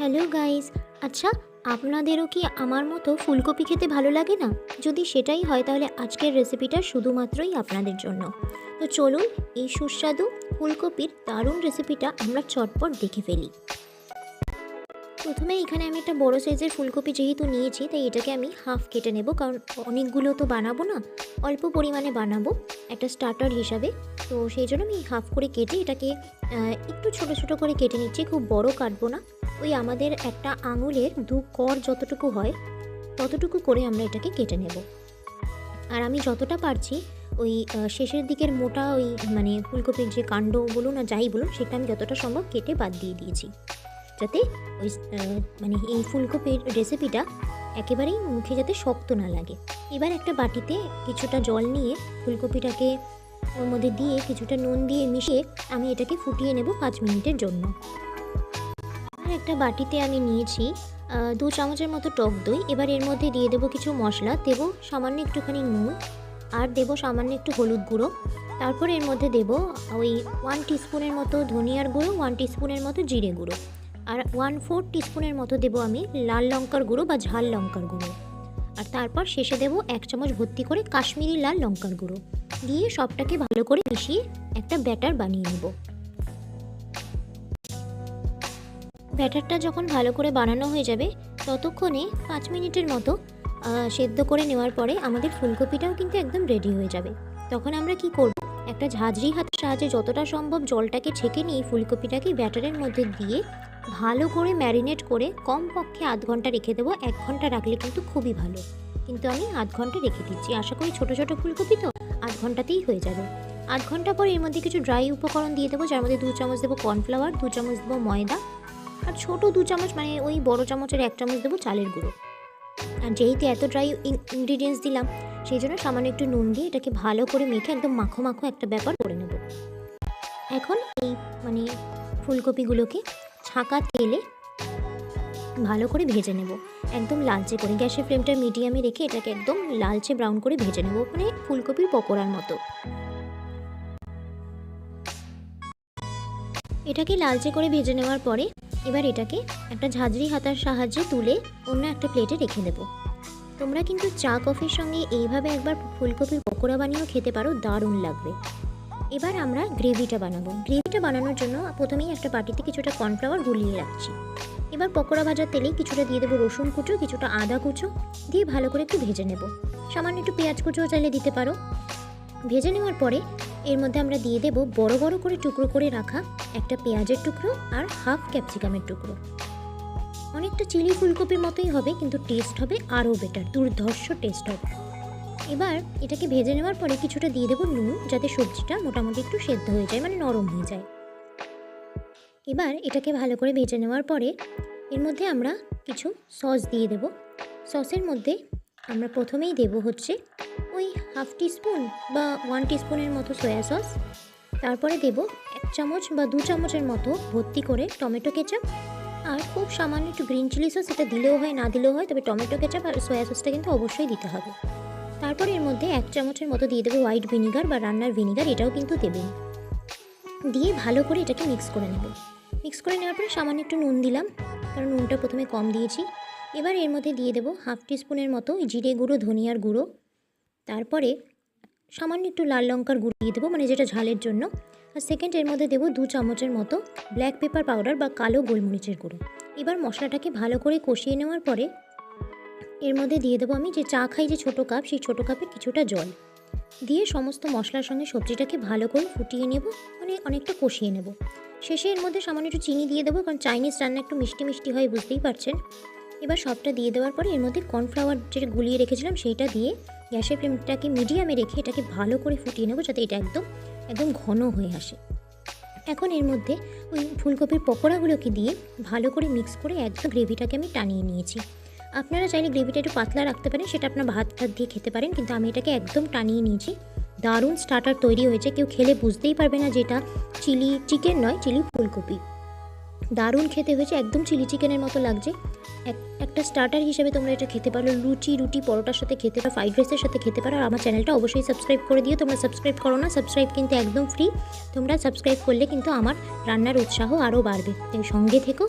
Hello guys আচ্ছা আপনাদেরও কি আমার মতো ফুলকপি খেতে ভালো লাগে না? যদি সেটাই হয়, তাহলে আজকের রেসিপিটা শুধুমাত্রই আপনাদের জন্য। তো চলুন, এই সুস্বাদু ফুলকপির দারুণ রেসিপিটা আমরা চটপট দেখে ফেলি। প্রথমে এখানে আমি একটা বড় সাইজের ফুলকপি যেহেতু নিয়েছি, তাই এটাকে আমি হাফ কেটে নেব, কারণ অনেকগুলো তো বানাবো না, অল্প পরিমাণে বানাবো একটা স্টার্টার হিসাবে। তো সেই জন্য আমি হাফ করে কেটে এটাকে একটু ছোট ছোট করে কেটে নিচ্ছি, খুব বড় কাটবো না। ওই আমাদের একটা আঙুলের দু কর যতটুকু হয়, ততটুকু করে আমরা এটাকে কেটে নেব। আর আমি যতটা পারছি ওই শেষের দিকের মোটা ওই মানে ফুলকপির যে কাণ্ড বলুন আর যাই বলুন, সেটা আমি যতটা সম্ভব কেটে বাদ দিয়ে দিয়েছি। যাতে ওই মানে এই ফুলকপির রেসিপিটা একেবারেই মুখে যাতে শক্ত না লাগে। এবার একটা বাটিতে কিছুটা জল নিয়ে ফুলকপিটাকে ওর মধ্যে দিয়ে কিছুটা নুন দিয়ে মিশিয়ে আমি এটাকে ফুটিয়ে নেব পাঁচ মিনিটের জন্য। আর একটা বাটিতে আমি নিয়েছি দু চামচের মতো টক দই। এবার এর মধ্যে দিয়ে দেবো কিছু মশলা। দেবো সামান্য একটুখানি নুন আর দেবো সামান্য একটু হলুদ গুঁড়ো। তারপর এর মধ্যে দেবো ওই ওয়ান টিস্পুনের মতো ধনিয়ার গুঁড়ো ওয়ান টিস্পুনের মতো জিরে গুঁড়ো। আর ওয়ান ফোর টিস্পুনের মতো দেবো আমি লাল লঙ্কার গুঁড়ো বা ঝাল লঙ্কার গুঁড়ো। আর তারপর শেষে দেবো এক চামচ ভর্তি করে কাশ্মীরি লাল লঙ্কার গুঁড়ো। দিয়ে সবটাকে ভালো করে মিশিয়ে একটা ব্যাটার বানিয়ে নেব। ব্যাটারটা যখন ভালো করে বানানো হয়ে যাবে, ততক্ষণে পাঁচ মিনিটের মতো সেদ্ধ করে নেওয়ার পরে আমাদের ফুলকপিটাও কিন্তু একদম রেডি হয়ে যাবে। তখন আমরা কি করব? একটা ঝাঁঝরি হাতের সাহায্যে যতটা সম্ভব জলটাকে ছেঁকে নিয়ে ফুলকপিটাকে ব্যাটারের মধ্যে দিয়ে ভালো করে ম্যারিনেট করে কমপক্ষে আধ ঘণ্টা রেখে দেবো। এক ঘণ্টা রাখলে কিন্তু খুবই ভালো। কিন্তু আমি আধ ঘণ্টা রেখে দিচ্ছি। আশা করি ছোটো ছোটো ফুলকপি তো আধ ঘন্টাতেই হয়ে যাবে। আধ ঘণ্টা পর এর মধ্যে কিছু ড্রাই উপকরণ দিয়ে দেবো, যার মধ্যে দু চামচ দেবো কর্নফ্লাওয়ার দু চামচ দেবো ময়দা ছোটো দু চামচ মানে ওই বড় চামচের এক চামচ দেবো চালের গুঁড়ো। আর যেহেতু এত ড্রাই ইনগ্রিডিয়েন্টস দিলাম, সেই জন্য সামান্য একটু নুন দিয়ে এটাকে ভালো করে মেখে একদম মাখো মাখো একটা ব্যাপার করে নেব। এখন এই মানে ফুলকপিগুলোকে ছাঁকা তেলে ভালো করে ভেজে নেব। একদম লালচে করে, গ্যাসের ফ্লেমটা মিডিয়ামে রেখে এটাকে একদম লালচে ব্রাউন করে ভেজে নেব মানে ফুলকপির পকোড়ার মতো। এটাকে লালচে করে ভেজে নেওয়ার পরে এবার এটাকে একটা ঝাঁঝরি হাতার সাহায্যে তুলে অন্য একটা প্লেটে রেখে দেবো। তোমরা কিন্তু চা, কফির সঙ্গে এইভাবে একবার ফুলকপির পকোড়া বানিয়েও খেতে পারো, দারুণ লাগবে। এবার আমরা গ্রেভিটা বানাবো। গ্রেভিটা বানানোর জন্য প্রথমেই একটা বাটিতে কিছুটা কর্নফ্লাওয়ার গুলিয়ে রাখছি। এবার পকোড়া ভাজার তেলেই কিছুটা দিয়ে দেবো রসুন কুচো, কিছুটা আদা কুচো, দিয়ে ভালো করে একটু ভেজে নেব। সামান্য একটু পেঁয়াজ কুচোও চাইলে দিতে পারো। ভেজে নেওয়ার পরে এর মধ্যে আমরা দিয়ে দেবো বড় বড় করে টুকরো করে রাখা একটা পেঁয়াজের টুকরো আর হাফ ক্যাপসিকামের টুকরো। অনেকটা চিলি ফুলকপির মতোই হবে, কিন্তু টেস্ট হবে আরও বেটার দুর্ধর্ষ টেস্ট হবে। এবার এটাকে ভেজে নেওয়ার পরে কিছুটা দিয়ে দেবো নুন, যাতে সবজিটা মোটামুটি একটু সেদ্ধ হয়ে যায় মানে নরম হয়ে যায়। এবার এটাকে ভালো করে ভেজে নেওয়ার পরে এর মধ্যে আমরা কিছু সস দিয়ে দেব। সসের মধ্যে আমরা প্রথমেই দেব হচ্ছে ওই হাফ টিস্পুন বা ওয়ান টিস্পুনের মতো সয়া সস। তারপরে দেব এক চামচ বা দু চামচের মতো ভর্তি করে টমেটো কেচাপ। আর খুব সামান্য একটু গ্রিন চিলি সস, এটা দিলেও হয়, না দিলেও হয়, তবে টমেটো কেচাপ আর সয়া সসটা কিন্তু অবশ্যই দিতে হবে। তারপর এর মধ্যে এক চামচের মতো দিয়ে দেবো হোয়াইট ভিনিগার বা রান্নার ভিনিগার, এটাও কিন্তু দেবেন। দিয়ে ভালো করে এটাকে মিক্স করে নেব। মিক্স করে নেওয়ার পরে সামান্য একটু নুন দিলাম, কারণ নুনটা প্রথমে কম দিয়েছি। এবার এর মধ্যে দিয়ে দেবো হাফ টিস্পুনের মতো জিরে গুঁড়ো, ধনিয়ার গুঁড়ো তারপরে সামান্য একটু লাল লঙ্কার গুঁড়ো দিয়ে দেবো মানে যেটা ঝালের জন্য। আর সেকেন্ড এর মধ্যে দেবো দু চামচের মতো ব্ল্যাক পেপার পাউডার বা কালো গোলমরিচের গুঁড়ো। এবার মশলাটাকে ভালো করে কষিয়ে নেওয়ার পরে এর মধ্যে দিয়ে দেবো আমি যে চা খাই যে ছোটো কাপ, সেই ছোটো কাপে কিছুটা জল। দিয়ে সমস্ত মশলার সঙ্গে সবজিটাকে ভালো করে ফুটিয়ে নেব মানে অনেকটা কষিয়ে নেব। শেষে এর মধ্যে সামান্য একটু চিনি দিয়ে দেবো, কারণ চাইনিজ রান্না একটু মিষ্টি মিষ্টি হয়, বুঝতেই পারছেন। এবার সবটা দিয়ে দেওয়ার পরে এর মধ্যে কর্নফ্লাওয়ার যেটা গুলিয়ে রেখেছিলাম সেইটা দিয়ে গ্যাসের ফ্লেমটাকে মিডিয়ামে রেখে এটাকে ভালো করে ফুটিয়ে নেব যাতে এটা একদম একদম ঘন হয়ে আসে। এখন এর মধ্যে ওই ফুলকপির পকোড়াগুলোকে দিয়ে ভালো করে মিক্স করে একদম গ্রেভিটাকে আমি টানিয়ে নিয়েছি। আপনারা চাইলে গ্রেভিটা একটু পাতলা রাখতে পারেন, সেটা আপনার ভাত ভাত দিয়ে খেতে পারেন, কিন্তু আমি এটাকে একদম টানিয়ে নিয়েছি। দারুণ স্টার্টার তৈরি হয়েছে, কেউ খেলে বুঝতেই পারবে না যেটা চিলি, চিকেন নয়, চিলি ফুলকপি। দারুণ খেতে হয়েছে, একদম চিলি চিকেনের মতো লাগছে। এক- একটা স্টার্টার হিসেবে তোমরা এটা খেতে পারো, লুচি, রুটি, পরোটার সাথে খেতে পারো ফ্রাইড রাইসের সাথে খেতে পারো। আর আমার চ্যানেলটা অবশ্যই সাবস্ক্রাইব করে দিও, তোমরা সাবস্ক্রাইব করো না সাবস্ক্রাইব কিন্তু একদম ফ্রি তোমরা সাবস্ক্রাইব করলে কিন্তু আমার রান্নার উৎসাহ আরও বাড়বে। তাই সঙ্গে থেকো